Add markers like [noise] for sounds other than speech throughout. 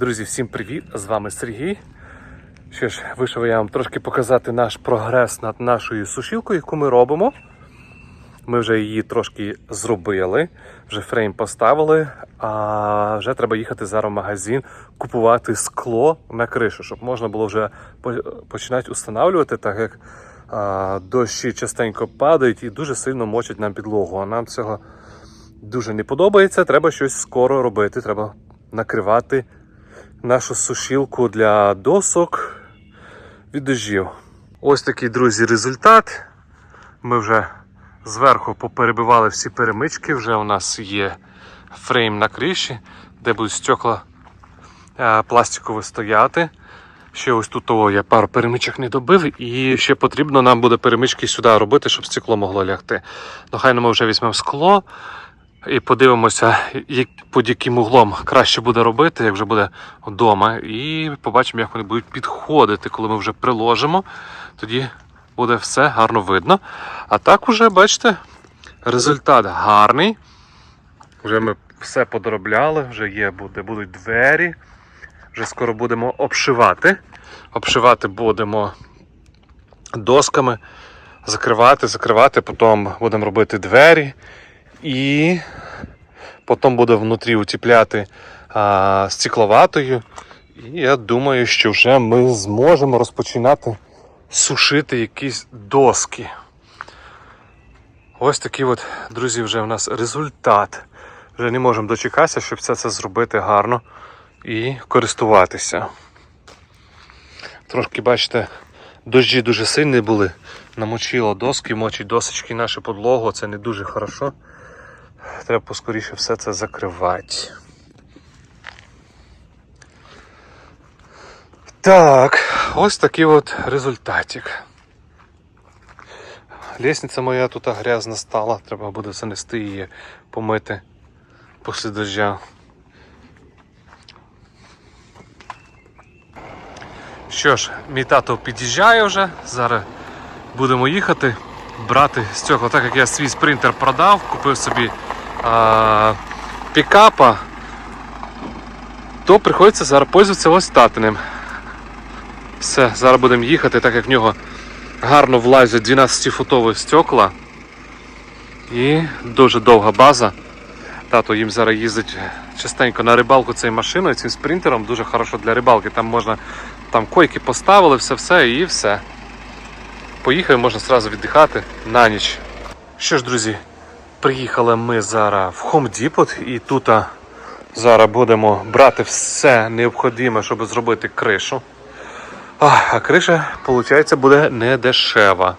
Друзі, всім привіт! З вами Сергій. Що ж, вийшов я вам трошки показати наш прогрес над нашою сушілкою, яку ми робимо. Ми вже її трошки зробили, вже фрейм поставили, а вже треба їхати зараз в магазин, купувати скло на кришу, щоб можна було вже починати встановлювати, так як а, дощі частенько падають і дуже сильно мочать нам підлогу. А нам цього дуже не подобається. Треба щось скоро робити. Треба накривати нашу сушілку для досок від дождів. Ось такий, друзі, результат. Ми вже зверху поперебивали всі перемички. Вже у нас є фрейм на криші, де будуть стекла е, пластикові стояти. Ще ось тут того я пару перемичок не добив, і ще потрібно нам буде перемички сюди робити, щоб стекло могло лягти. Ну, хай ми вже візьмемо скло і подивимося, як, під яким углом краще буде робити, як вже буде вдома. І побачимо, як вони будуть підходити, коли ми вже приложимо. Тоді буде все гарно видно. А так уже, бачите, результат гарний. Вже ми все подробляли, вже є, буде, будуть двері. Вже скоро будемо обшивати. Обшивати будемо досками, закривати, закривати, потім будемо робити двері. І потім буде внутрі утіпляти а, стекловатою. І я думаю, що вже ми зможемо розпочинати сушити якісь доски. Ось такий от, друзі, вже в нас результат. Вже не можемо дочекатися, щоб все це зробити гарно і користуватися. Трошки, бачите, дощі дуже сильні були. Намочило доски, мочить досочки нашу подлогу, це не дуже хорошо. Треба поскоріше все це закривати. Так, ось такий от результатик. Лестниця моя тут грязна стала, треба буде занести її, помити після дождя. Що ж, мій тато під'їжджає вже, зараз будемо їхати, брати з так як я свій спринтер продав, купив собі а, пікапа, то приходиться зараз пользуватися ось татиним. Все, зараз будемо їхати, так як в нього гарно влазять 12-футові стекла. І дуже довга база. Тато їм зараз їздить частенько на рибалку цією машиною, цим спринтером, дуже хорошо для рибалки. Там можна там койки поставили, все-все і все. Поїхали, можна одразу віддихати на ніч. Що ж, друзі, приїхали ми зараз в Home Depot і тут зараз будемо брати все необхідне, щоб зробити кришу. А, криша, виходить, буде не дешева.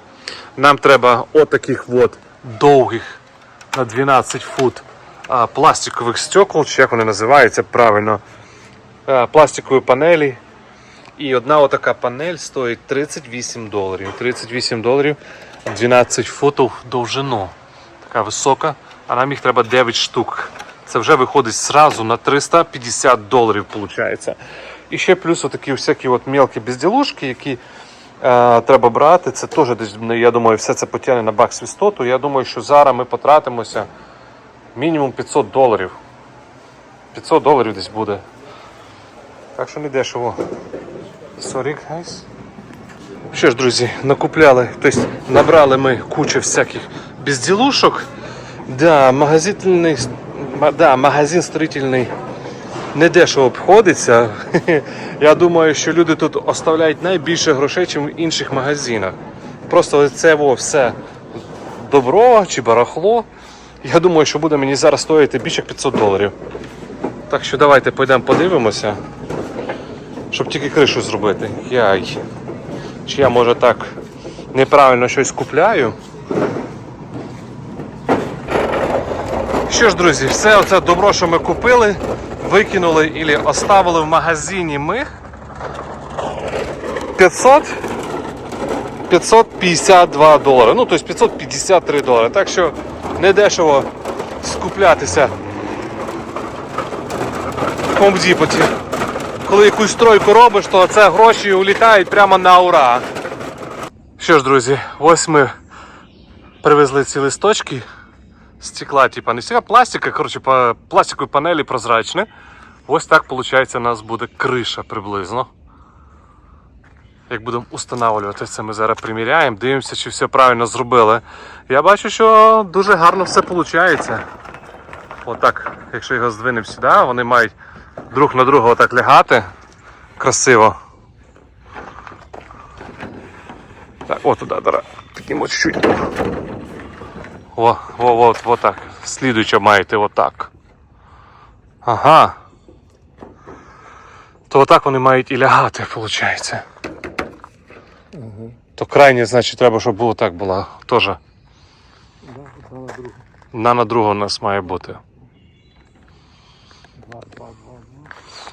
Нам треба отаких от довгих на 12 фут пластикових стекол, чи як вони називаються правильно, пластикові панелі. І одна отака панель стоїть 38 доларів. 38 доларів 12 футів довжину. Така висока, а нам їх треба 9 штук. Це вже виходить зразу на 350 доларів. Виходить. І ще плюс отакі всякі от мелкі безділушки, які е, треба брати. Це теж десь, ну, я думаю, все це потягне на бак свістоту. Я думаю, що зараз ми потратимося мінімум 500 доларів. 500 доларів десь буде. Так що не дешево. Sorry, guys. Що ж, друзі, накупляли, тобто набрали ми кучу всяких безділушок. Да, магазинний, ма- да, магазин строительний недешево обходиться. [laughs] Я думаю, що люди тут оставляють найбільше грошей, ніж в інших магазинах. Просто це во, все добро чи барахло. Я думаю, що буде мені зараз стоїти більше 500 доларів. Так що давайте пойдемо подивимося, щоб тільки кришу зробити. Яй. Чи я може так неправильно щось купляю? Що ж, друзі, все оце добро, що ми купили, викинули і оставили в магазині ми 500 552 долари. Ну, тобто 553 долари. Так що не дешево скуплятися в Depot. Коли якусь стройку робиш, то це гроші улітають прямо на ура. Що ж, друзі, ось ми привезли ці листочки стекла, типа не стекла, пластика, коротше, па- пластикові панелі прозрачні. Ось так, виходить, у нас буде криша приблизно. Як будемо встановлювати це, ми зараз приміряємо, дивимося, чи все правильно зробили. Я бачу, що дуже гарно все виходить. Отак, якщо його здвинемо сюди, вони мають друг на друга отак лягати. Красиво. Так, от туди, дара. Таким от чуть. О, о, от, от так. Слідуюче маєте отак. Ага. То отак вони мають і лягати, виходить. То крайнє, значить, треба, щоб було так було. Теж. На другу. На на другу у нас має бути.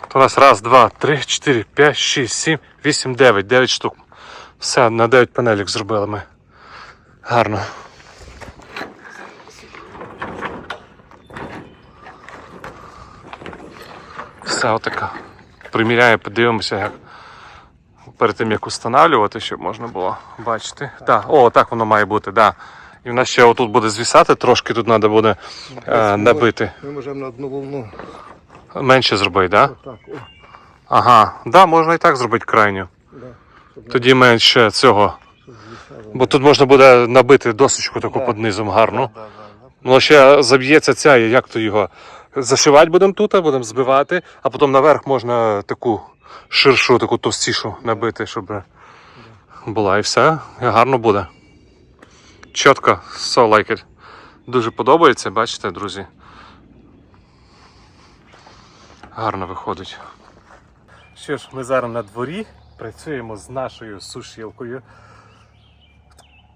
То у нас раз, два, три, чотири, п'ять, шість, сім, вісім, дев'ять. Дев'ять штук. Все, на дев'ять панелік зробили ми. Гарно. Все отака. Приміряємо, подивимося, як перед тим як встановлювати, щоб можна було бачити. Так, о, так воно має бути, так. І в нас ще отут буде звісати, трошки тут треба буде е, набити. Ми можемо на одну волну. Менше зробити, так? Да? Отак, о, Ага, да, можна і так зробити крайню. да. Тоді менше цього. Бо тут можна буде набити досочку таку Да. під низом гарну. Да, да, да. Ну ще заб'ється ця, як то його. Зашивати будемо тут, будемо збивати, а потім наверх можна таку ширшу, таку товстішу набити, щоб була і все. Гарно буде. Чітко, so like it. Дуже подобається, бачите, друзі. Гарно виходить. Що ж, ми зараз на дворі працюємо з нашою сушілкою.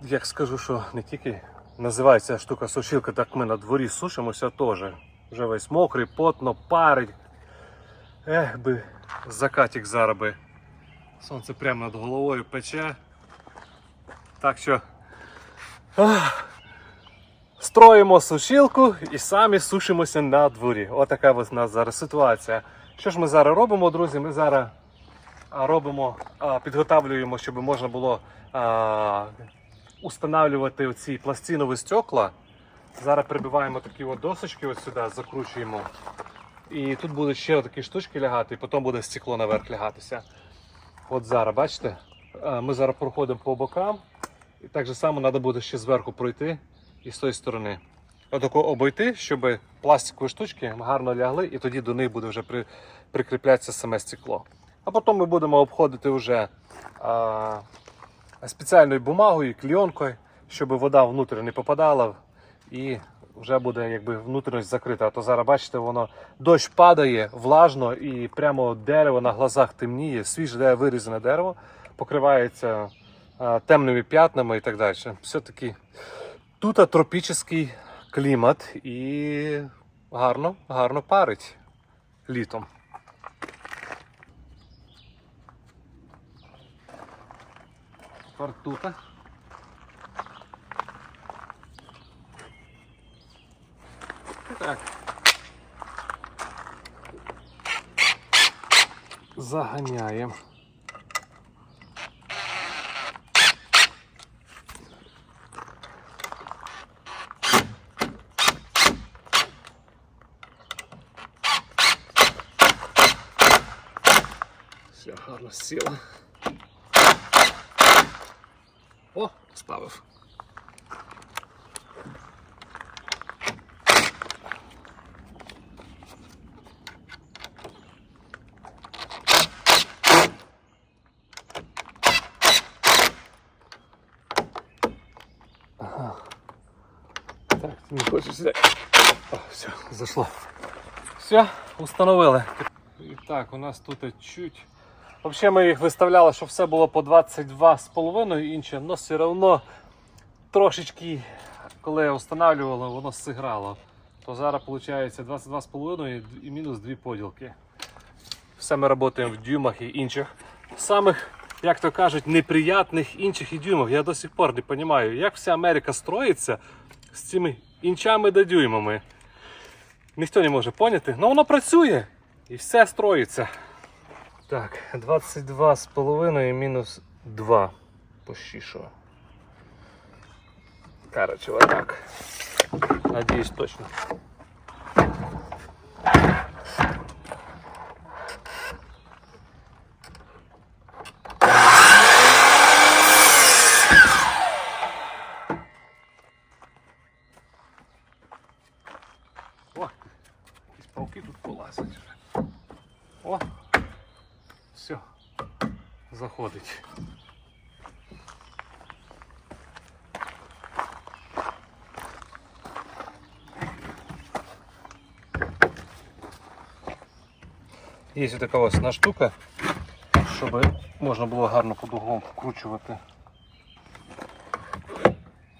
Як скажу, що не тільки називається штука сушілка, так ми на дворі сушимося теж. Вже весь мокрий, потно, парить. Ех би, закатик зараз би. Сонце прямо над головою пече. Так що ах, строїмо сушілку і самі сушимося на дворі. Отака у нас зараз ситуація. Що ж ми зараз робимо, друзі? Ми зараз робимо, підготавлюємо, щоб можна було а, устанавлювати оці пластинові стекла. Зараз прибиваємо такі от досочки ось сюди, закручуємо. І тут будуть ще такі штучки лягати, і потім буде стекло наверх лягатися. От зараз, бачите? Ми зараз проходимо по бокам. І так же само треба буде ще зверху пройти і з тої сторони. Отако обійти, щоб пластикові штучки гарно лягли, і тоді до них буде вже при, прикріплятися саме стекло. А потім ми будемо обходити вже а, спеціальною бумагою, клійонкою, щоб вода внутрі не попадала і вже буде якби внутрішність закрита. А то зараз бачите, воно дощ падає влажно і прямо дерево на глазах темніє, свіже вирізане дерево, покривається а, темними п'ятнами і так далі. Все-таки тут тропічний клімат і гарно, гарно парить літом. Фартута. Так. Заганяємо. Все гарно сіло. О, ставив. Не хочеш сюди. О, все, зашло. Все, установили. І так, у нас тут чуть. Взагалі ми їх виставляли, щоб все було по 22,5 інче, але все одно трошечки, коли встановлювали, воно зіграло. То зараз виходить 22,5 і мінус 2 поділки. Все ми працюємо в дюймах і інших. Самих, як то кажуть, неприятних інших і дюймах. Я до сих пор не розумію, як вся Америка строїться з цими інчами да дюймами. Ніхто не може поняти, але воно працює і все строїться. Так, 22,5 мінус 2. Почти що. Короче, вот так. Надеюсь, точно. і тут полазить вже. О! Все, заходить. Є така ось штука, щоб можна було гарно під углом вкручувати.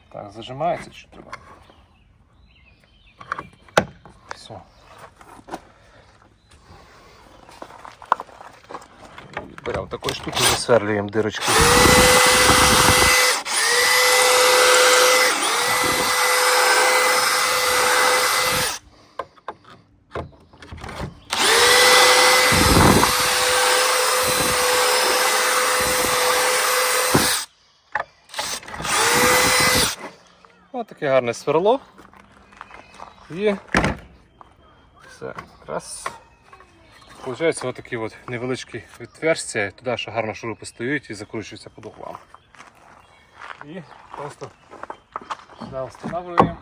Так, зажимається чи Беремо такою штукою засверлюємо дирочку. Ось таке гарне сверло. І все. Раз. Получається ось такі от невеличкі відверстя, туди ще гарно шурупи стають і закручуються під углом. І просто сюди встановлюємо.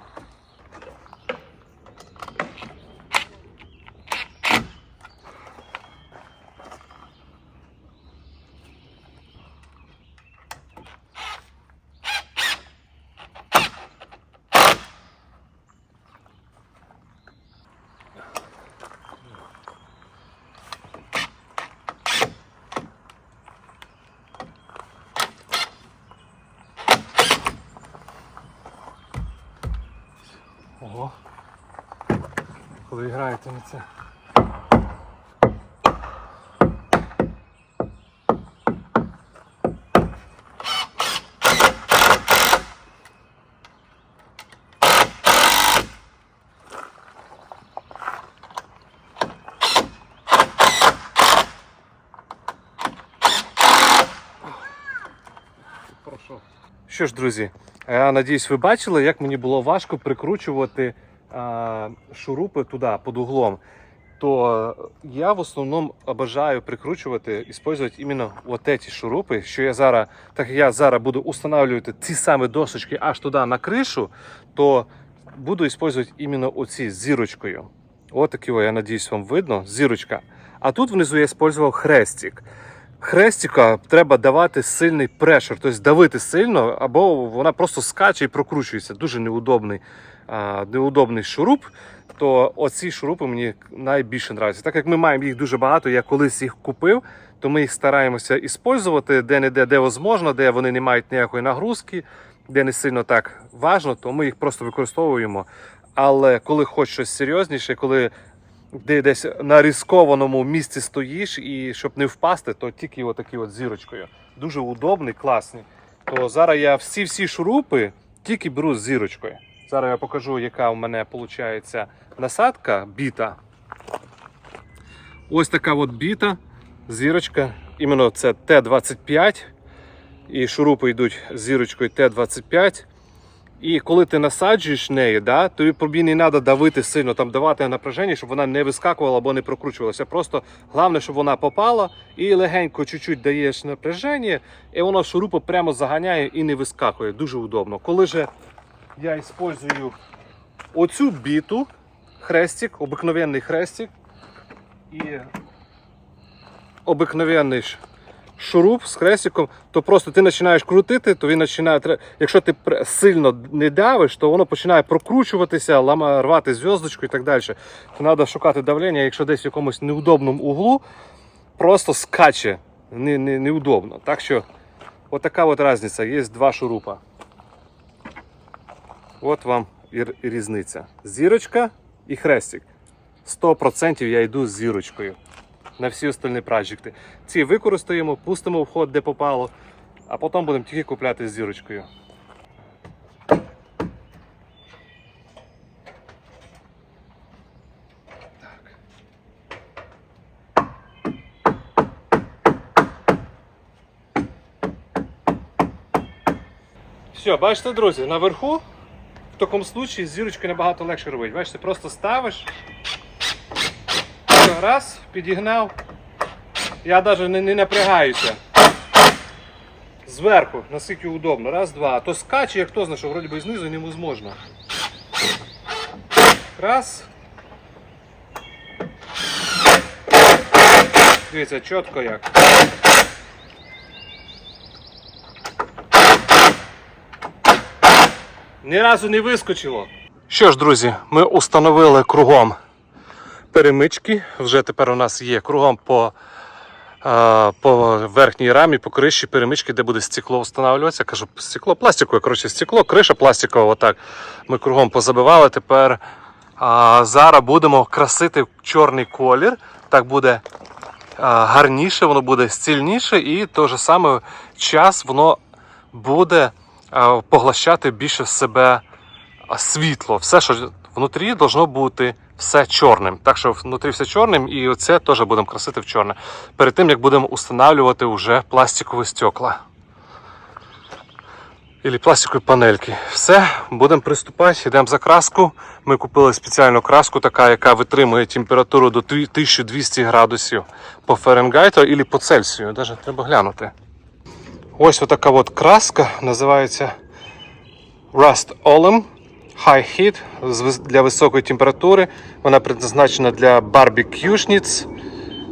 Ого. Коли граєте на це. Що ж, друзі, я надіюсь, ви бачили, як мені було важко прикручувати шурупи туди, під углом. То я в основному бажаю прикручувати, використовувати іменно от ці шурупи, що я зараз, так як я зараз буду встановлювати ці самі досочки аж туди на кришу, то буду використовувати іменно оці з зірочкою. От такі, я надіюсь, вам видно, зірочка. А тут внизу я використовував хрестик. Хрестика треба давати сильний прешер, тобто давити сильно, або вона просто скаче і прокручується. Дуже неудобний, а, неудобний шуруп. То оці шурупи мені найбільше подобаються. Так як ми маємо їх дуже багато, я колись їх купив, то ми їх стараємося іспользувати де-не-де, де можливо, де вони не мають ніякої нагрузки, де не сильно так важно, то ми їх просто використовуємо. Але коли хоч щось серйозніше, коли де десь на рискованому місці стоїш, і щоб не впасти, то тільки отакі от зірочкою. Дуже удобний, класний. То зараз я всі-всі шурупи тільки беру з зірочкою. Зараз я покажу, яка у мене виходить насадка біта. Ось така от біта, зірочка. Іменно це Т-25. І шурупи йдуть з зірочкою Т-25. І коли ти насаджуєш неї, да, тобі тобі не треба давити сильно, там давати напряження, щоб вона не вискакувала або не прокручувалася. Просто головне, щоб вона попала і легенько чуть-чуть даєш напряження, і воно шурупу прямо заганяє і не вискакує. Дуже удобно. Коли же я використовую оцю біту, хрестик, обикновенний хрестик і обикновенний шуруп з хрестиком, то просто ти починаєш крутити, то він починає. Якщо ти сильно не давиш, то воно починає прокручуватися, лама, рвати зв'язочку і так далі. То треба шукати давлення, якщо десь в якомусь неудобному углу, просто скаче не, не, неудобно. Так що, отака от різниця. Є два шурупа. От вам і різниця. Зірочка і хрестик. 100% я йду з зірочкою на всі остальні проекти. Ці використаємо, пустимо в ход, де попало, а потім будемо тільки купляти з зірочкою. Все, бачите, друзі, наверху в такому случаї з зірочкою набагато легше робити. Бачите, просто ставиш. Раз, підігнав. Я навіть не, не напрягаюся. Зверху, наскільки удобно. Раз, два. А то скаче, як хто знає, що вроді би знизу невозможно. Раз. Дивіться, чітко як. Ні разу не вискочило. Що ж, друзі, ми установили кругом перемички. Вже тепер у нас є кругом по, е, по верхній рамі, по криші перемички, де буде стекло встановлюватися. Кажу, стекло, пластикове, коротше, стекло, криша пластикова. Отак. Ми кругом позабивали. Тепер а, зараз будемо красити чорний колір. Так буде а, гарніше, воно буде стильніше, і той же саме час воно буде а, поглощати більше себе світло. Все, що внутрі, должно бути все чорним. Так що внутрі все чорним, і оце теж будемо красити в чорне. Перед тим як будемо устанавливати вже пластикові стекла. Ілі пластикові панельки. Все, будемо приступати, йдемо за краску. Ми купили спеціальну краску, така, яка витримує температуру до 1200 градусів по Фаренгейту і по Цельсію. Даже треба глянути. Ось отака от краска, називається Rust Olem High Heat для високої температури. Вона предназначена для барбекюшниць.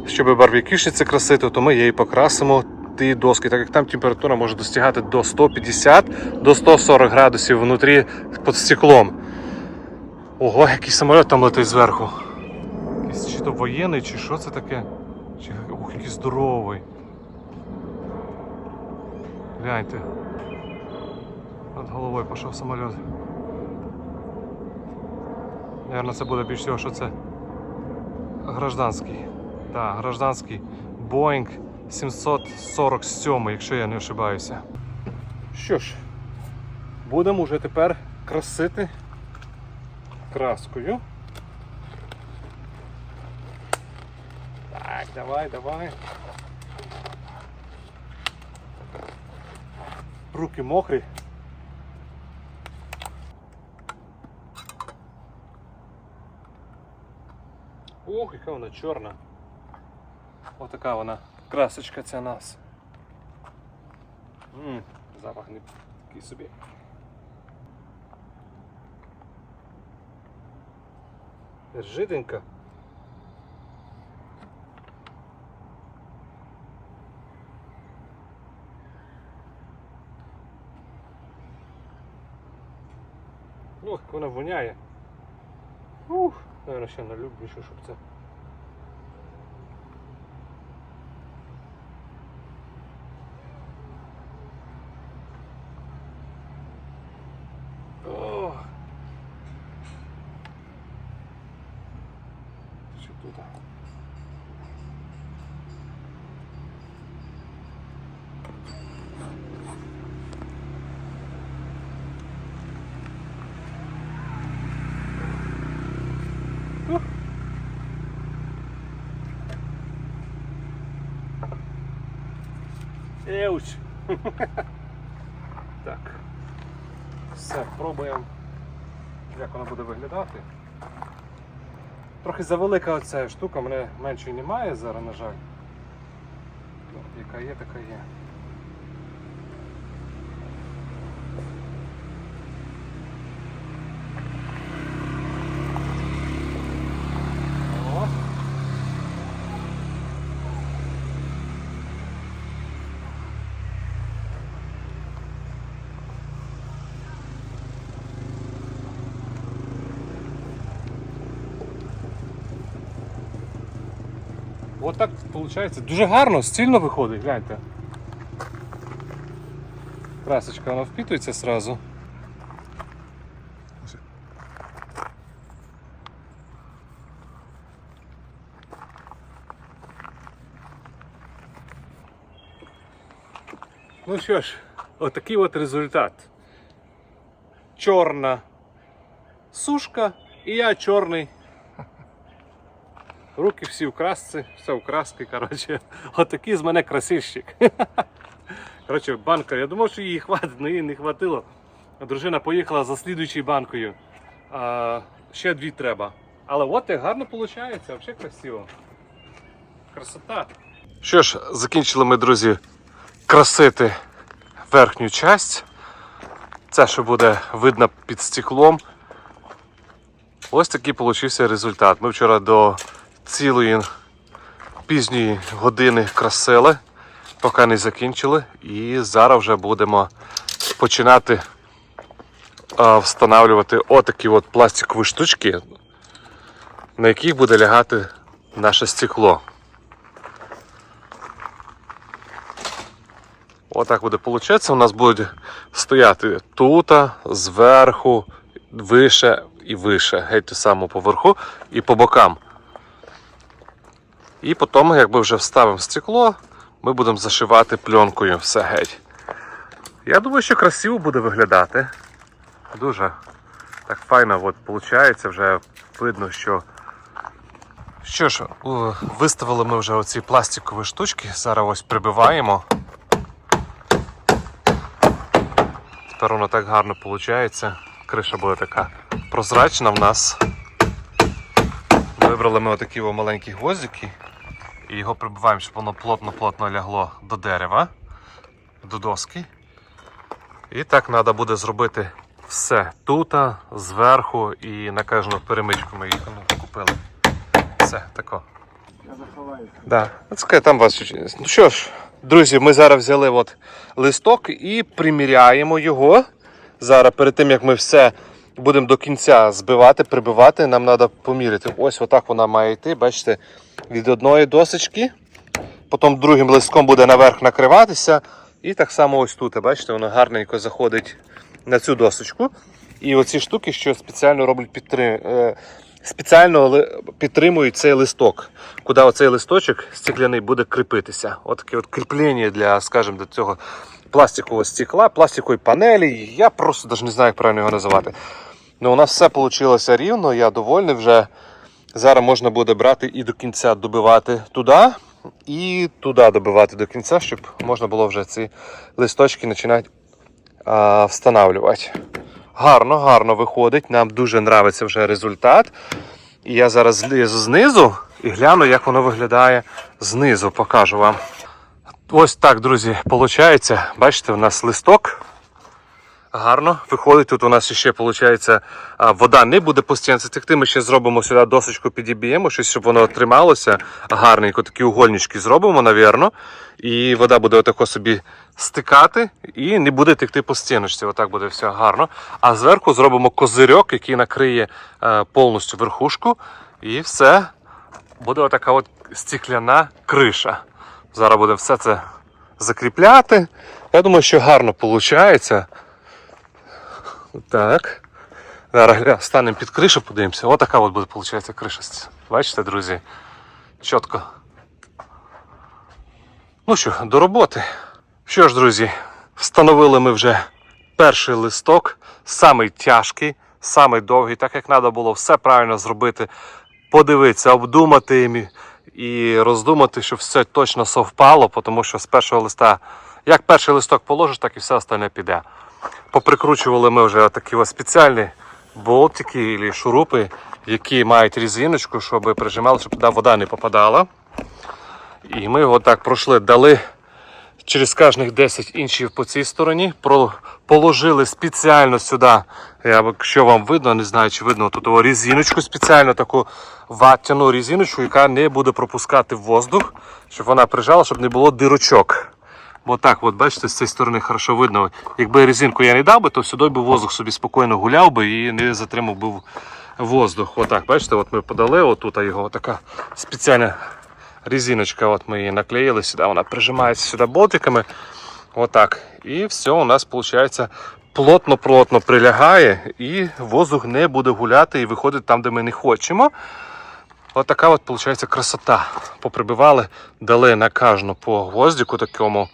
Щоб барбекюшниці красити, то ми її покрасимо ті доски, так як там температура може достигати до 150 до 140 градусів внутрі під стеклом. Ого, який самоліт там летить зверху. Якийсь чи то воєнний, чи що це таке? Чи, ух, який здоровий. Гляньте. Над головою пішов самоліт. Наверно, це буде більш всього, що це гражданський. Так, гражданський Boeing 747, якщо я не ошибаюся. Що ж, будемо вже тепер красити краскою. Так, давай, давай. Руки мокрі. Ох, яка вона чорна. Отака вона красочка ця нас. М, запах не такий собі. Жиденька. Ох, як вона воняє. Ух, наверное, ще налюб більше, щоб це. О! Що тут? Еуч. [laughs] Так. Все, пробуємо, як воно буде виглядати. Трохи завелика оця штука, мене меншої немає зараз, на жаль. Ну, яка є, така є. О. От так виходить. Дуже гарно, стильно виходить, гляньте. Красочка вона впитується сразу. Ну що ж, отакий от результат. Чорна сушка і я чорний Руки всі в красці, все в краски, коротше. [laughs] Отакий з мене красильщик. [laughs] Коротше, банка, я думав, що її хватить, але її не хватило. Дружина поїхала за слідуючою банкою. А, ще дві треба. Але от як гарно виходить, взагалі красиво. Красота. Що ж, закінчили ми, друзі, красити верхню часть. Це що буде видно під стеклом. Ось такий получився результат. Ми вчора до цілої пізньої години красили, поки не закінчили. І зараз вже будемо починати а, встановлювати отакі от пластикові штучки, на яких буде лягати наше стекло. Отак буде получатися. У нас будуть стояти тут, зверху, вище і вище, геть те саме поверху і по бокам. І потім, якби вже вставимо стекло, ми будемо зашивати пленкою все геть. Я думаю, що красиво буде виглядати. Дуже так файно от, виходить, вже видно, що. Що ж, виставили ми вже оці пластикові штучки, зараз ось прибиваємо. Тепер воно так гарно виходить. Криша буде така прозрачна в нас. Вибрали ми отакі маленькі гвоздики і його прибиваємо, щоб воно плотно-плотно лягло до дерева, до доски. І так треба буде зробити все тут, зверху і на кожну перемичку ми їх ну, купили. Все, тако. Я заховаю. Да. Це там вас. Ну що ж, друзі, ми зараз взяли от листок і приміряємо його. Зараз, перед тим як ми все будемо до кінця збивати, прибивати, нам треба поміряти. Ось отак вона має йти. Бачите, від одної досочки. Потім другим листком буде наверх накриватися. І так само ось тут, бачите, воно гарненько заходить на цю досочку. І оці штуки, що спеціально роблять підтрим... е, спеціально підтримують цей листок, куди оцей листочок стекляний буде кріпитися. Отаке от кріплення для, скажімо, до цього пластикового стекла, пластикової панелі. Я просто навіть не знаю, як правильно його називати. Ну, у нас все вийшло рівно, я довольний вже. Зараз можна буде брати і до кінця добивати туди, і туди добивати до кінця, щоб можна було вже ці листочки починати а, встановлювати. Гарно, гарно виходить. Нам дуже подобається вже результат. І я зараз злізу знизу і гляну, як воно виглядає знизу. Покажу вам. Ось так, друзі, виходить. Бачите, у нас листок. Гарно виходить. Тут у нас ще виходить, вода не буде постійно текти. Ми ще зробимо сюди досочку, підіб'ємо, щось, щоб воно трималося гарненько. Такі угольнички зробимо, навірно. І вода буде отако собі стикати і не буде текти по стіночці. Отак буде все гарно. А зверху зробимо козирьок, який накриє е, повністю верхушку. І все. Буде отака от стекляна криша. Зараз будемо все це закріпляти. Я думаю, що гарно виходить. Так. Зараз станемо під кришу, подивимося. Отака от буде, виходить, криша. Бачите, друзі? Чітко. Ну що, до роботи. Що ж, друзі, встановили ми вже перший листок, самий тяжкий, самий довгий, так як треба було все правильно зробити, подивитися, обдумати і роздумати, щоб все точно совпало, тому що з першого листа, як перший листок положиш, так і все остальне піде. Поприкручували ми вже такі спеціальні болтики або шурупи, які мають різиночку, щоб прижимали, щоб туди вода не попадала. І ми його так пройшли, дали через кожних 10 інчів по цій стороні. Положили спеціально сюди, якщо вам видно, не знаю, чи видно тут о, резиночку, спеціально таку ваттяну резиночку, яка не буде пропускати воздух, щоб вона прижала, щоб не було дирочок. Бо так, от бачите, з цієї сторони хорошо видно. Якби резинку я не дав би, то сюди би воздух собі спокійно гуляв би і не затримав би воздух. Отак, бачите, от ми подали, отут його така спеціальна резиночка, от ми її наклеїли сюди, вона прижимається сюди болтиками. Отак. І все, у нас виходить плотно-плотно прилягає, і воздух не буде гуляти і виходить там, де ми не хочемо. От така от виходить красота. Поприбивали, дали на кожну по гвоздику такому.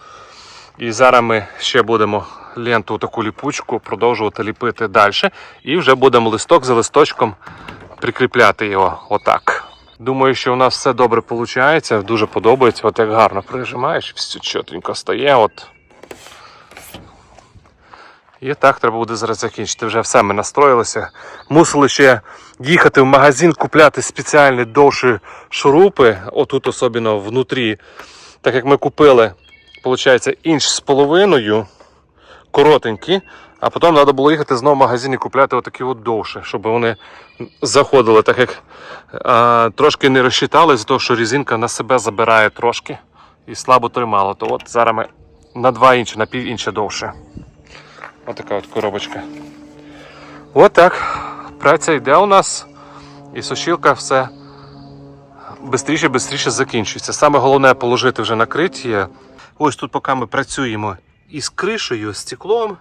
І зараз ми ще будемо ленту, таку ліпучку продовжувати ліпити далі. І вже будемо листок за листочком прикріпляти його отак. Думаю, що у нас все добре виходить, дуже подобається. От як гарно прижимаєш, все чотенько стає. От. І так треба буде зараз закінчити. Вже все ми настроїлися. Мусили ще їхати в магазин, купляти спеціальні довші шурупи, отут особливо внутрі. Так як ми купили, виходить, інч з половиною. коротенькі, а потім треба було їхати знову в магазин і купляти отакі от довше, щоб вони заходили, так як а, трошки не розчитали з того, що резинка на себе забирає трошки і слабо тримала. То от зараз ми на два інчі, на пів інче довше. Отака от коробочка. От так. Праця йде у нас. І сушілка все швидше, швидше закінчується. Саме головне положити вже накриття. Ось тут, поки ми працюємо із кришею, з стеклом,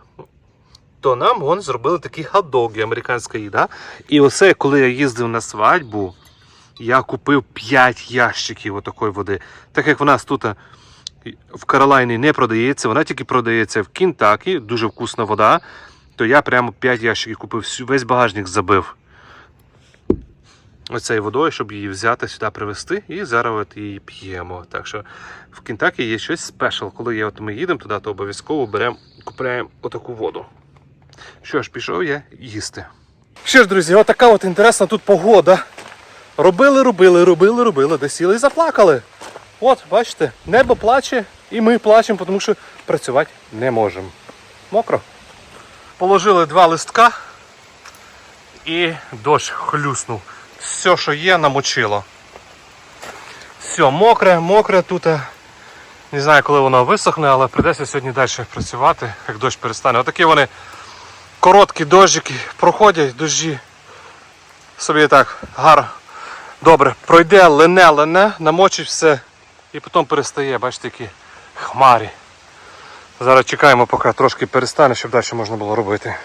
то нам вон зробили такі хот-доги, американська їда. І оце, коли я їздив на свадьбу, я купив 5 ящиків отакої води. Так як в нас тут в Каролайні не продається, вона тільки продається в Кінтакі, дуже вкусна вода. То я прямо 5 ящиків купив, весь багажник забив оцею водою, щоб її взяти сюди привезти, і зараз от її п'ємо. Так що в Кентакі є щось спешл. Коли є, от ми їдемо туди, то обов'язково беремо, купуємо отаку воду. Що ж, пішов я їсти. Що ж, друзі, отака от інтересна тут погода. Робили, робили, робили, робили, де сіли і заплакали. От, бачите, небо плаче, і ми плачемо, тому що працювати не можемо. Мокро. Положили два листка і дощ хлюснув. Все, що є, намочило. Все, мокре, мокре тут. Не знаю, коли воно висохне, але прийдеться сьогодні далі працювати, як дощ перестане. Отакі вони короткі дощики проходять, дощі. Собі так гарно. Добре, пройде, лене, лене, намочить все і потім перестає, бачите, які хмарі. Зараз чекаємо, поки трошки перестане, щоб далі можна було робити.